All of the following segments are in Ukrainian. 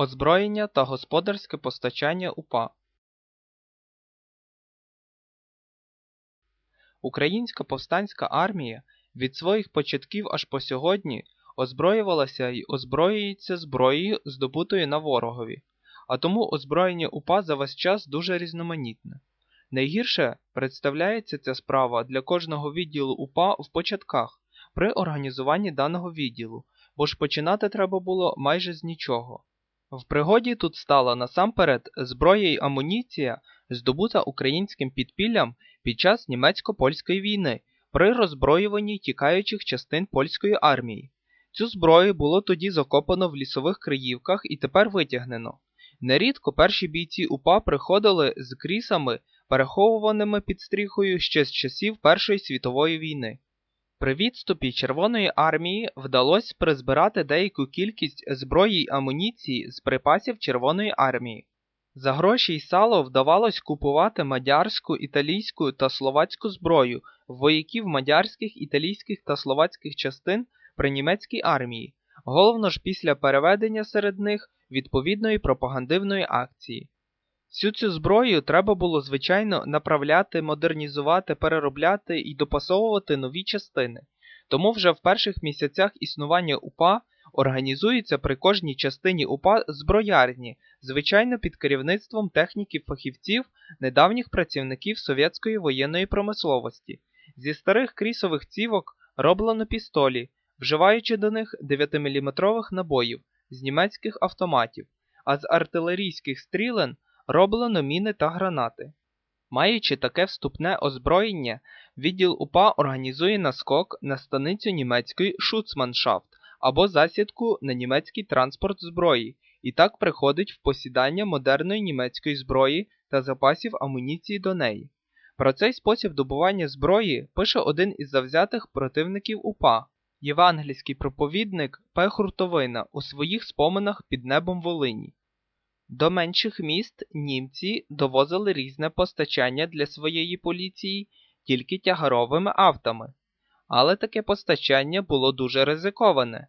Озброєння та господарське постачання УПА Українська повстанська армія від своїх початків аж по сьогодні озброювалася й озброюється зброєю, здобутою на ворогові, а тому озброєння УПА за весь час дуже різноманітне. Найгірше представляється ця справа для кожного відділу УПА в початках при організуванні даного відділу, бо ж починати треба було майже з нічого. В пригоді тут стала насамперед зброя й амуніція, здобута українським підпіллям під час німецько-польської війни при роззброюванні тікаючих частин польської армії. Цю зброю було тоді закопано в лісових криївках і тепер витягнено. Нерідко перші бійці УПА приходили з крісами, переховуваними під стріхою ще з часів Першої світової війни. При відступі Червоної армії вдалося призбирати деяку кількість зброї й амуніції з припасів Червоної армії. За гроші й сало вдавалось купувати мадярську, італійську та словацьку зброю вояків мадярських, італійських та словацьких частин при німецькій армії, головно ж після переведення серед них відповідної пропагандивної акції. Всю цю зброю треба було, звичайно, направляти, модернізувати, переробляти і допасовувати нові частини. Тому вже в перших місяцях існування УПА організується при кожній частині УПА зброярні, звичайно під керівництвом техніків-фахівців, недавніх працівників совєтської воєнної промисловості. Зі старих крісових цівок роблено пістолі, вживаючи до них 9-мм набоїв з німецьких автоматів, а з артилерійських стрілен роблено міни та гранати. Маючи таке вступне озброєння, відділ УПА організує наскок на станицю німецької Шуцманшафт або засідку на німецький транспорт зброї, і так приходить в посідання модерної німецької зброї та запасів амуніції до неї. Про цей спосіб добування зброї пише один із завзятих противників УПА, євангельський проповідник П. Хуртовина у своїх споминах під небом Волині. До менших міст німці довозили різне постачання для своєї поліції тільки тягаровими автами, але таке постачання було дуже ризиковане.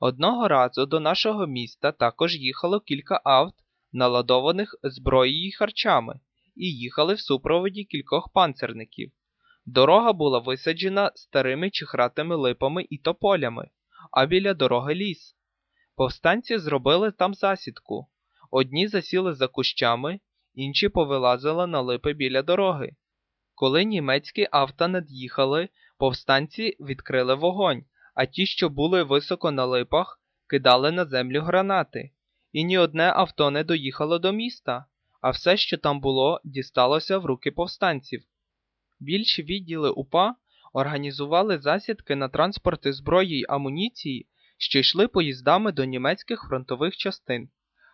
Одного разу до нашого міста також їхало кілька авт, наладованих зброєю й харчами, і їхали в супроводі кількох панцерників. Дорога була висаджена старими чихратими липами і тополями, а біля дороги ліс. Повстанці зробили там засідку. Одні засіли за кущами, інші повилазили на липи біля дороги. Коли німецькі авто над'їхали, повстанці відкрили вогонь, а ті, що були високо на липах, кидали на землю гранати. І ні одне авто не доїхало до міста, а все, що там було, дісталося в руки повстанців. Більші відділи УПА організували засідки на транспорти зброї й амуніції, що йшли поїздами до німецьких фронтових частин.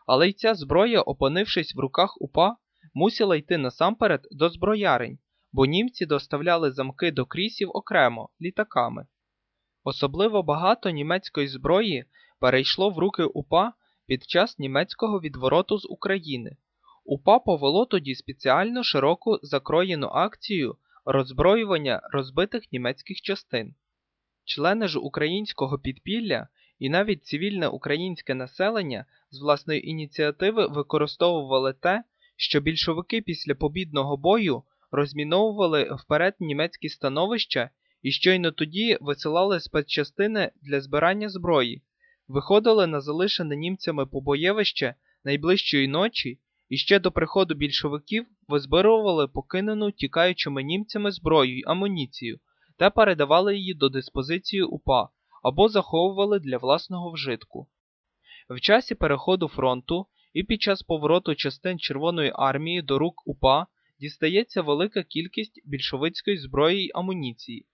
Але й ця зброя, опинившись в руках УПА, мусила йти насамперед до зброярень, бо німці доставляли замки до крісів окремо літаками. Особливо багато німецької зброї перейшло в руки УПА під час німецького відвороту з України. УПА повело тоді спеціально широку закроєну акцію роззброювання розбитих німецьких частин. Члени ж українського підпілля і навіть цивільне українське населення з власної ініціативи використовували те, що більшовики після побідного бою розміновували вперед німецькі становища і щойно тоді висилали спецчастини для збирання зброї, виходили на залишене німцями побоєвище найближчої ночі і ще до приходу більшовиків визбирували покинену тікаючими німцями зброю й амуніцію та передавали її до диспозиції УПА або заховували для власного вжитку. В часі переходу фронту і під час повороту частин Червоної армії до рук УПА дістається велика кількість більшовицької зброї й амуніції.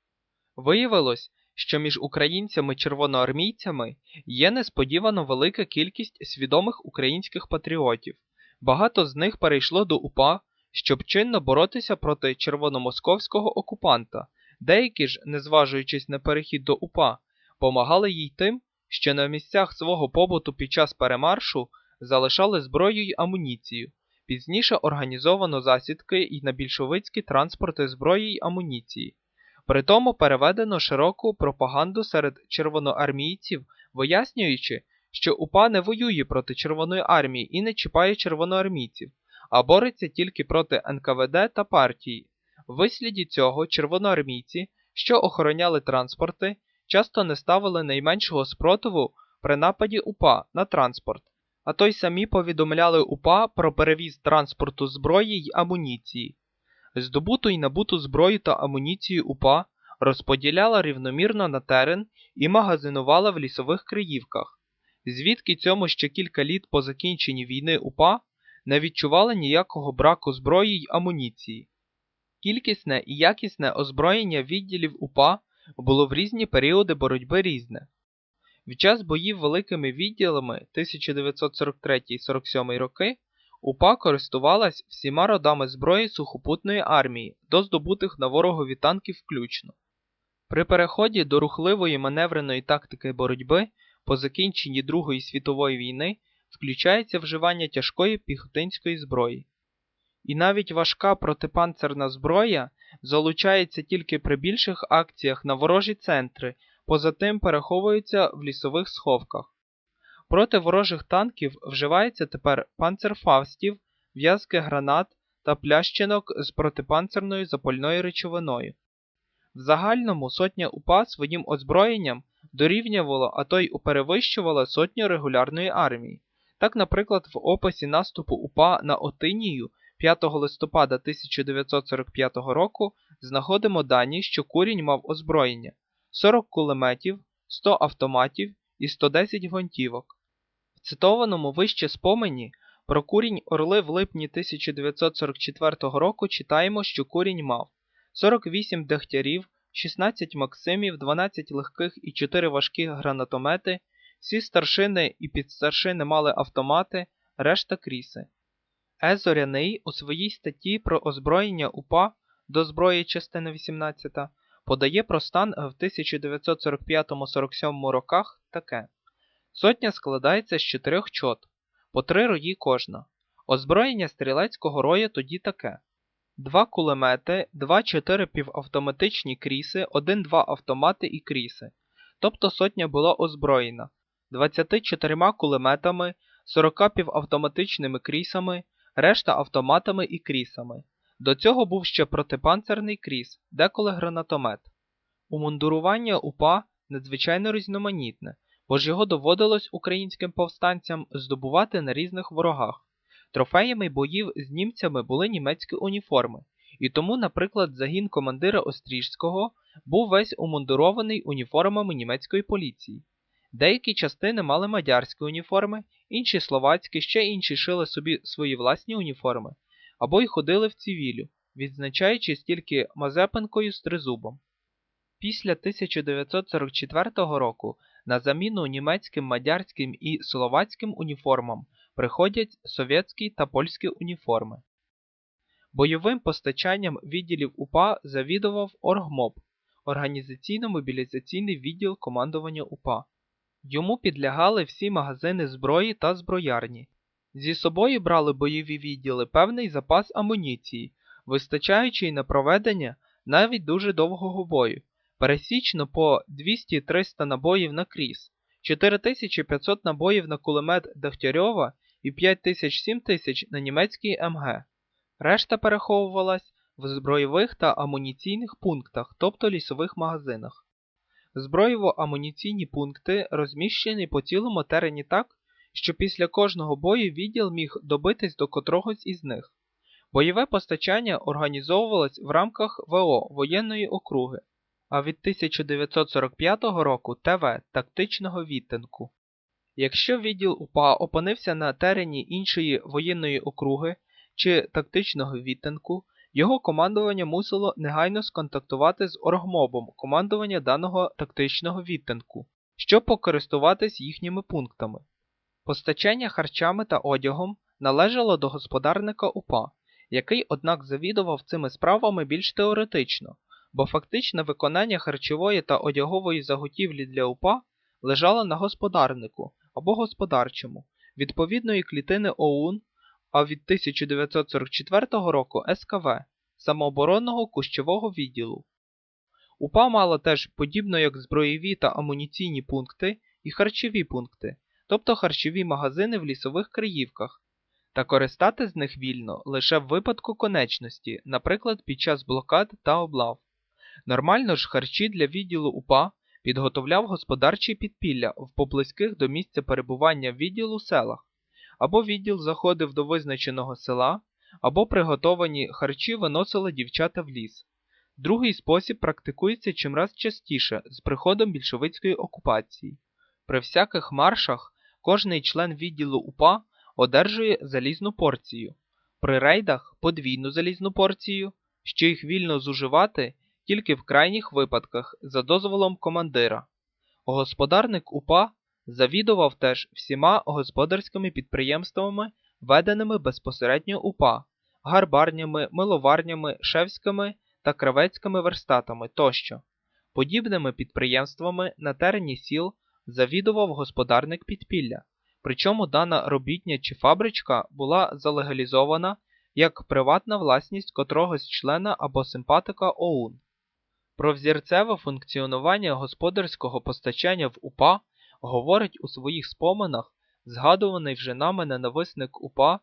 Виявилось, що між українцями-червоноармійцями є несподівано велика кількість свідомих українських патріотів. Багато з них перейшло до УПА, щоб чинно боротися проти червономосковського окупанта, деякі ж, не зважуючись на перехід до УПА, помагали їй тим, що на місцях свого побуту під час перемаршу залишали зброю й амуніцію. Пізніше організовано засідки і на більшовицькі транспорти зброї й амуніції. При тому переведено широку пропаганду серед червоноармійців, вияснюючи, що УПА не воює проти Червоної армії і не чіпає червоноармійців, а бореться тільки проти НКВД та партії. В висліді цього червоноармійці, що охороняли транспорти, часто не ставили найменшого спротиву при нападі УПА на транспорт, а то й самі повідомляли УПА про перевіз транспорту зброї й амуніції. Здобуту й набуту зброю та амуніцію УПА розподіляла рівномірно на терен і магазинувала в лісових криївках, звідки цьому ще кілька літ по закінченні війни УПА не відчували ніякого браку зброї й амуніції. Кількісне і якісне озброєння відділів УПА було в різні періоди боротьби різне. В час боїв великими відділами 1943-47 роки УПА користувалась всіма родами зброї сухопутної армії до здобутих на ворогові танків включно. При переході до рухливої маневреної тактики боротьби по закінченні Другої світової війни включається вживання тяжкої піхотинської зброї. І навіть важка протипанцерна зброя залучається тільки при більших акціях на ворожі центри, поза тим переховується в лісових сховках. Проти ворожих танків вживається тепер панцерфавстів, в'язки гранат та плящинок з протипанцерною запальною речовиною. В загальному сотня УПА своїм озброєнням дорівнювала, а то й уперевищувала сотню регулярної армії. Так, наприклад, в описі наступу УПА на Отинію 5 листопада 1945 року знаходимо дані, що курінь мав озброєння 40 кулеметів, 100 автоматів і 110 гвинтівок. В цитованому вище спомені про курінь Орли в липні 1944 року читаємо, що курінь мав 48 дегтярів, 16 максимів, 12 легких і 4 важкі гранатомети, всі старшини і підстаршини мали автомати, решта кріси. Е. Зоряний у своїй статті про озброєння УПА до зброї частини 18 подає про стан в 1945-47 роках таке. Сотня складається з чотирьох чот, по три рої кожна. Озброєння стрілецького рою тоді таке: два кулемети, два-чотири півавтоматичні кріси, один-два автомати і кріси. Тобто сотня була озброєна 24 кулеметами, 40 півавтоматичними крісами, решта автоматами і крісами. До цього був ще протипанцерний кріс, деколи гранатомет. Умундурування УПА надзвичайно різноманітне, бо ж його доводилось українським повстанцям здобувати на різних ворогах. Трофеями боїв з німцями були німецькі уніформи, і тому, наприклад, загін командира Остріжського був весь умундурований уніформами німецької поліції. Деякі частини мали мадярські уніформи, інші словацькі, ще інші шили собі свої власні уніформи, або й ходили в цивілю, відзначаючись тільки Мазепинкою з тризубом. Після 1944 року на заміну німецьким, мадярським і словацьким уніформам приходять совєтські та польські уніформи. Бойовим постачанням відділів УПА завідував Оргмоб, організаційно-мобілізаційний відділ командування УПА. Йому підлягали всі магазини зброї та зброярні. Зі собою брали бойові відділи певний запас амуніції, вистачаючий на проведення навіть дуже довгого бою, пересічно по 200-300 набоїв на кріс, 4500 набоїв на кулемет Дегтярьова і 5000-7000 на німецький МГ. Решта переховувалась в збройових та амуніційних пунктах, тобто лісових магазинах. Зброєво-амуніційні пункти розміщені по цілому терені так, що після кожного бою відділ міг добитись до котрогось із них. Бойове постачання організовувалось в рамках ВО воєнної округи, а від 1945 року ТВ тактичного відтинку. Якщо відділ УПА опинився на терені іншої воєнної округи чи тактичного відтинку, його командування мусило негайно сконтактувати з оргмобом командування даного тактичного відтинку, щоб покористуватись їхніми пунктами. Постачання харчами та одягом належало до господарника УПА, який, однак, завідував цими справами більш теоретично, бо фактичне виконання харчової та одягової заготівлі для УПА лежало на господарнику або господарчому відповідної клітини ОУН, а від 1944 року СКВ самооборонного кущового відділу. УПА мала теж, подібно як зброєві та амуніційні пункти і харчові пункти, тобто харчові магазини в лісових криївках, та користати з них вільно лише в випадку конечності, наприклад, під час блокад та облав. Нормально ж харчі для відділу УПА підготовляв господарчий підпілля в поблизьких до місця перебування відділу селах, або відділ заходив до визначеного села, або приготовані харчі виносили дівчата в ліс. Другий спосіб практикується чимраз частіше з приходом більшовицької окупації. При всяких маршах кожний член відділу УПА одержує залізну порцію, при рейдах подвійну залізну порцію, що їх вільно зуживати тільки в крайніх випадках за дозволом командира. Господарник УПА завідував теж всіма господарськими підприємствами, веденими безпосередньо УПА, гарбарнями, миловарнями, шевськими та кравецькими верстатами тощо. Подібними підприємствами на терені сіл завідував господарник підпілля, причому дана робітня чи фабричка була залегалізована як приватна власність котрогось члена або симпатика ОУН. Про взірцеве функціонування господарського постачання в УПА говорить у своїх споминах згадуваний вже нами ненависник УПА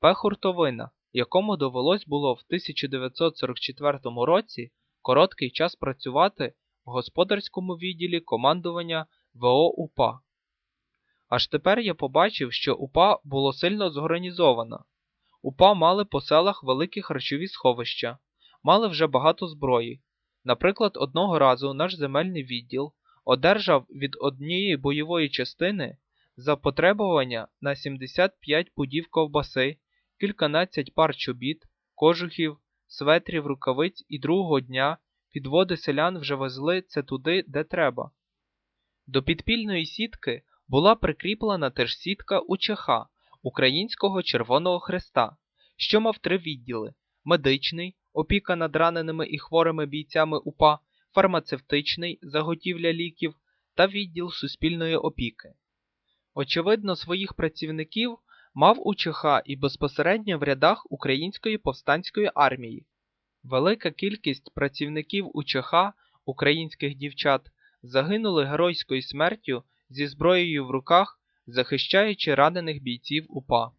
П. Хуртовина, якому довелось було в 1944 році короткий час працювати в господарському відділі командування ВО УПА. Аж тепер я побачив, що УПА було сильно зорганізовано. УПА мали по селах великі харчові сховища, мали вже багато зброї. Наприклад, одного разу наш земельний відділ одержав від однієї бойової частини запотребування на 75 пудів ковбаси, кільканадцять пар чобіт, кожухів, светрів, рукавиць і другого дня підводи селян вже везли це туди, де треба. До підпільної сітки була прикріплена теж сітка УЧХ Українського Червоного Хреста, що мав три відділи: медичний, опіка над раненими і хворими бійцями УПА, фармацевтичний заготівля ліків та відділ суспільної опіки. Очевидно, своїх працівників мав УЧХ і безпосередньо в рядах Української повстанської армії. Велика кількість працівників УЧХ українських дівчат загинули геройською смертю зі зброєю в руках, захищаючи ранених бійців УПА.